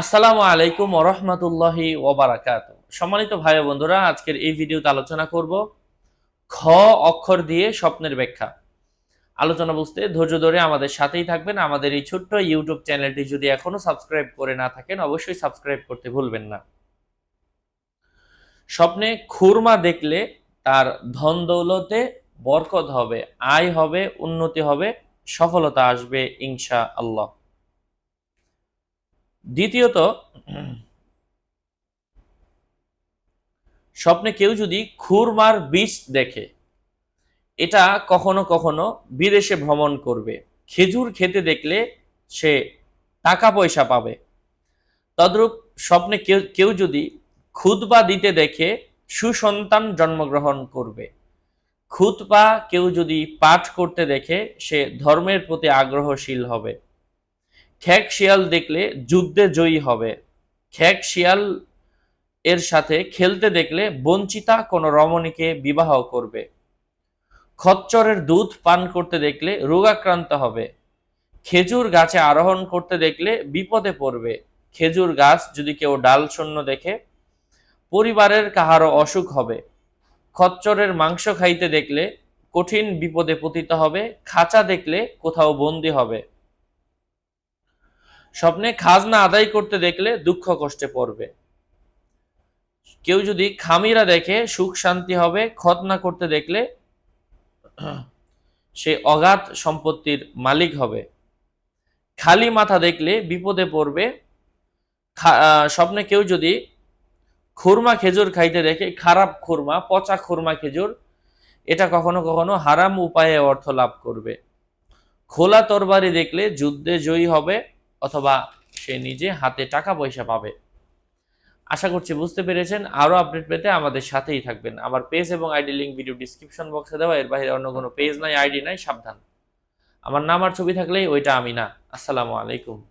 আসসালামু আলাইকুম ওরহমতুল্লাহি ওবারাকাত সম্মানিত ভাই বন্ধুরা, আজকের এই ভিডিওতে আলোচনা করব খ অক্ষর দিয়ে স্বপ্নের ব্যাখ্যা। আলোচনা বুঝতে ধৈর্য ধরে আমাদের সাথেই থাকবেন। আমাদের এই ছোট্ট ইউটিউব চ্যানেলটি যদি এখনও সাবস্ক্রাইব করে না থাকেন, অবশ্যই সাবস্ক্রাইব করতে ভুলবেন না। স্বপ্নে খুরমা দেখলে তার ধন দৌলতে বরকত হবে, আয় হবে, উন্নতি হবে, সফলতা আসবে ইনশা আল্লাহ দ্বিতীয়ত, স্বপ্নে কেউ যদি খুরমার বীজ দেখে, এটা কখনো কখনো বিদেশে ভ্রমণ করবে। খেজুর খেতে দেখলে সে টাকা পয়সা পাবে। তদ্রূপ স্বপ্নে কেউ কেউ যদি খুতবা দিতে দেখে সুসন্তান জন্মগ্রহণ করবে। খুতবা কেউ যদি পাঠ করতে দেখে সে ধর্মের প্রতি আগ্রহশীল হবে। খ্যাক শিয়াল দেখলে যুদ্ধে জয়ী হবে। খ্যাক শিয়াল এর সাথে খেলতে দেখলে বঞ্চিতা কোনো রমণীকে বিবাহ করবে। খচ্চরের দুধ পান করতে দেখলে রোগাক্রান্ত হবে। খেজুর গাছে আরোহণ করতে দেখলে বিপদে পড়বে। খেজুর গাছ যদি কেউ ডাল শূন্য দেখে, পরিবারের কাহারও অসুখ হবে। খচ্চরের মাংস খাইতে দেখলে কঠিন বিপদে পতিত হবে। খাঁচা দেখলে কোথাও বন্দি হবে। স্বপ্নে খাজনা আদায় করতে দেখলে দুঃখ কষ্টে পড়বে। কেউ যদি খামিরা দেখে সুখ শান্তি হবে খতনা করতে দেখলে সে অগাধ সম্পত্তির মালিক হবে। খালি মাথা দেখলে বিপদে পড়বে। স্বপ্নে কেউ যদি খুরমা খেজুর খাইতে দেখে, খারাপ খুরমা, পচা খুরমা খেজুর, এটা কখনো কখনো হারাম উপায়ে অর্থ লাভ করবে। খোলা তরবারি দেখলে যুদ্ধে জয়ী হবে। অথবা সে নিজে হাতে টাকা পয়সা পাবে। আশা করছি বুঝতে পেরেছেন। আরও আপডেট পেতে আমাদের সাথেই থাকবেন। আমার পেজ এবং আইডি লিঙ্ক ভিডিও ডিসক্রিপশন বক্সে দেওয়া। এর বাইরে অন্য কোনো পেজ নাই, আইডি নাই, সাবধান। আমার নাম আর ছবি থাকলেই ওইটা আমি না। আসসালামু আলাইকুম।